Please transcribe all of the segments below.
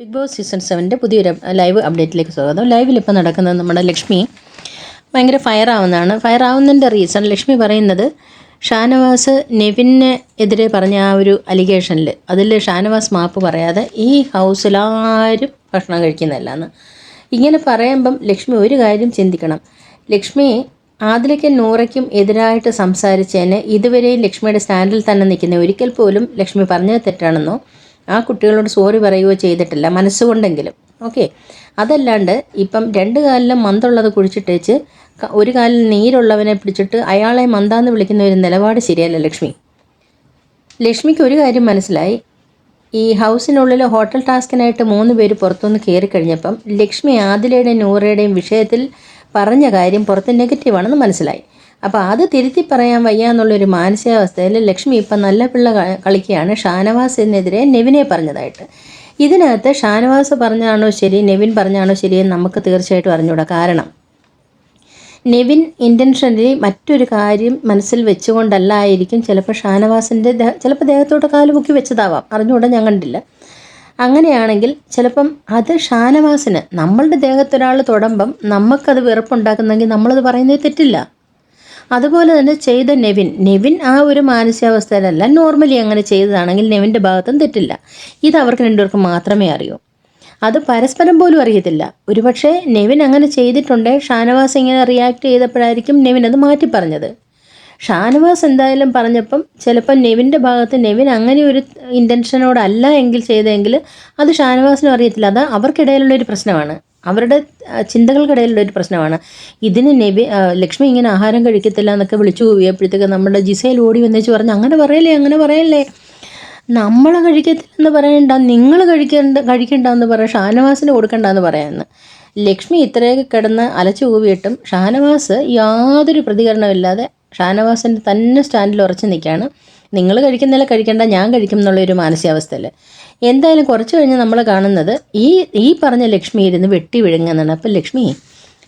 Big boss season സെവന്റെ പുതിയൊരു live അപ്ഡേറ്റിലേക്ക് സ്വാഗതം. ലൈവിൽ ഇപ്പോൾ നടക്കുന്നത് നമ്മുടെ ലക്ഷ്മി. ഭയങ്കര ഫയർ ആവുന്നതാണ്. ഫയർ ആവുന്നതിന്റെ റീസൺ ലക്ഷ്മി പറയുന്നത് ഷാനവാസ് നെവിന് എതിരെ പറഞ്ഞ ആ ഒരു അലിഗേഷനിൽ അതിൽ ഷാനവാസ് മാപ്പ് പറയാതെ ഈ ഹൗസിലാരും ഭക്ഷണം കഴിക്കുന്നതല്ല എന്ന്. ഇങ്ങനെ പറയുമ്പം ലക്ഷ്മി ഒരു കാര്യം ചിന്തിക്കണം. ലക്ഷ്മി ആദിലയ്ക്കും നൂറയ്ക്കും എതിരായിട്ട് സംസാരിച്ചതിന് ഇതുവരെയും ലക്ഷ്മിയുടെ സ്റ്റാൻഡിൽ തന്നെ നിൽക്കുന്ന ഒരിക്കൽ പോലും ലക്ഷ്മി പറഞ്ഞത് തെറ്റാണെന്നോ? ആ കുട്ടികളോട് സോറി പറയുകയോ ചെയ്തിട്ടില്ല മനസ്സുകൊണ്ടെങ്കിലും. ഓക്കെ അതല്ലാണ്ട് ഇപ്പം രണ്ട് കാലിലും മന്തുള്ളത് കുഴിച്ചിട്ടേച്ച് ഒരു കാലിൽ നീരുള്ളവനെ പിടിച്ചിട്ട് അയാളെ മന്താന്ന് വിളിക്കുന്ന ഒരു നിലപാട് ശരിയല്ല ലക്ഷ്മി. ലക്ഷ്മിക്ക് ഒരു കാര്യം മനസ്സിലായി. ഈ ഹൗസിനുള്ളിൽ ഹോട്ടൽ ടാസ്കിനായിട്ട് മൂന്ന് പേര് പുറത്തുനിന്ന് കയറി കഴിഞ്ഞപ്പം ലക്ഷ്മി ആദിലയുടെയും നൂറയുടെയും വിഷയത്തിൽ പറഞ്ഞ കാര്യം പുറത്ത് നെഗറ്റീവാണെന്ന് മനസ്സിലായി. അപ്പോൾ അത് തിരുത്തി പറയാൻ വയ്യ എന്നുള്ളൊരു മാനസികാവസ്ഥയിൽ ലക്ഷ്മി ഇപ്പം നല്ല പിള്ള കളിക്കുകയാണ്. ഷാനവാസിനെതിരെ നെവിനെ പറഞ്ഞതായിട്ട്. ഇതിനകത്ത് ഷാനവാസ് പറഞ്ഞാണോ ശരി നെവിൻ പറഞ്ഞാണോ ശരിയെന്ന് നമുക്ക് തീർച്ചയായിട്ടും അറിഞ്ഞൂടാ. കാരണം നെവിൻ ഇന്റൻഷനലി മറ്റൊരു കാര്യം മനസ്സിൽ വെച്ചുകൊണ്ടല്ലായിരിക്കും ചിലപ്പോൾ ഷാനവാസിന്റെ ചിലപ്പോൾ ദേഹത്തോട്ട് കാൽ പൊക്കി വെച്ചതാവാം. അറിഞ്ഞുകൂടാ ഞാൻ കണ്ടില്ല. അങ്ങനെയാണെങ്കിൽ ചിലപ്പം അത് ഷാനവാസിന് നമ്മളുടെ ദേഹത്തൊരാൾ തൊടുമ്പം നമുക്കത് വെറുപ്പുണ്ടാക്കുന്നെങ്കിൽ നമ്മളത് പറയുന്നത് തെറ്റില്ല. അതുപോലെ തന്നെ ചെയ്ത നെവിൻ. നെവിൻ ആ ഒരു മാനസികാവസ്ഥയിലല്ല. നോർമലി അങ്ങനെ ചെയ്തതാണെങ്കിൽ നെവിന്റെ ഭാഗത്തും തെറ്റില്ല. ഇത് അവർക്ക് രണ്ടുപേർക്കും മാത്രമേ അറിയൂ. അത് പരസ്പരം പോലും അറിയത്തില്ല. ഒരുപക്ഷെ നെവിൻ അങ്ങനെ ചെയ്തിട്ടുണ്ട്. ഷാനവാസ് ഇങ്ങനെ റിയാക്ട് ചെയ്തപ്പോഴായിരിക്കും നെവിൻ അത് മാറ്റി പറഞ്ഞത്. ഷാനവാസ് എന്തായാലും പറഞ്ഞപ്പം ചിലപ്പോൾ നെവിന്റെ ഭാഗത്ത് നെവിൻ അങ്ങനെ ഒരു ഇന്റൻഷനോടല്ല എങ്കിൽ ചെയ്തെങ്കിൽ അത് ഷാനവാസിനും അറിയത്തില്ല. അത് അവർക്കിടയിലുള്ള ഒരു പ്രശ്നമാണ്. അവരുടെ ചിന്തകൾക്കിടയിലുള്ള ഒരു പ്രശ്നമാണ്. ഇതിന് നെബി ലക്ഷ്മി ഇങ്ങനെ ആഹാരം കഴിക്കത്തില്ല എന്നൊക്കെ വിളിച്ചു പോയപ്പോഴത്തേക്ക് നമ്മുടെ ജിസയിൽ ഓടി വന്നേച്ച് പറഞ്ഞു അങ്ങനെ പറയല്ലേ അങ്ങനെ പറയല്ലേ? നമ്മൾ കഴിക്കത്തില്ലെന്ന് പറയണ്ട നിങ്ങൾ കഴിക്കേണ്ട കഴിക്കണ്ട എന്ന് പറയാം ഷാനവാസിന് കൊടുക്കണ്ട എന്ന് പറയാമെന്ന് ലക്ഷ്മി ഇത്രയൊക്കെ കിടന്ന് അലച്ചു കൂവിയിട്ടും ഷാനവാസ് യാതൊരു പ്രതികരണമില്ലാതെ ഷാനവാസിന്റെ തന്നെ സ്റ്റാൻഡിൽ ഉറച്ചു നിൽക്കുകയാണ്. നിങ്ങൾ കഴിക്കുന്നില്ല കഴിക്കേണ്ട ഞാൻ കഴിക്കും എന്നുള്ളൊരു മാനസികാവസ്ഥയിൽ എന്തായാലും കുറച്ച് കഴിഞ്ഞ് നമ്മൾ കാണുന്നത് ഈ ഈ പറഞ്ഞ ലക്ഷ്മി ഇരുന്ന് വെട്ടി വിഴുങ്ങുന്നതാണ് അപ്പം ലക്ഷ്മി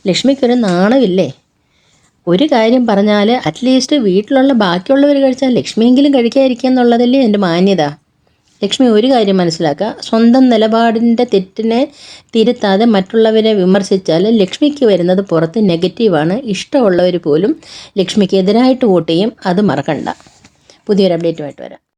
ലക്ഷ്മിക്കൊരു നാണമില്ലേ? ഒരു കാര്യം പറഞ്ഞാൽ അറ്റ്ലീസ്റ്റ് വീട്ടിലുള്ള ബാക്കിയുള്ളവർ കഴിച്ചാൽ ലക്ഷ്മിയെങ്കിലും കഴിക്കാതിരിക്കുക എന്നുള്ളതല്ലേ എന്റെ മാന്യത. ലക്ഷ്മി ഒരു കാര്യം മനസ്സിലാക്കുക. സ്വന്തം നിലപാടിന്റെ തെറ്റിനെ തിരുത്താതെ മറ്റുള്ളവരെ വിമർശിച്ചാൽ ലക്ഷ്മിക്ക് വരുന്നത് പുറത്ത് നെഗറ്റീവാണ് ഇഷ്ടമുള്ളവർ പോലും ലക്ഷ്മിക്ക് എതിരായിട്ട് വോട്ട് ചെയ്യും. അത് മറക്കണ്ട. പുതിയൊരു അപ്ഡേറ്റുമായിട്ട് വരാം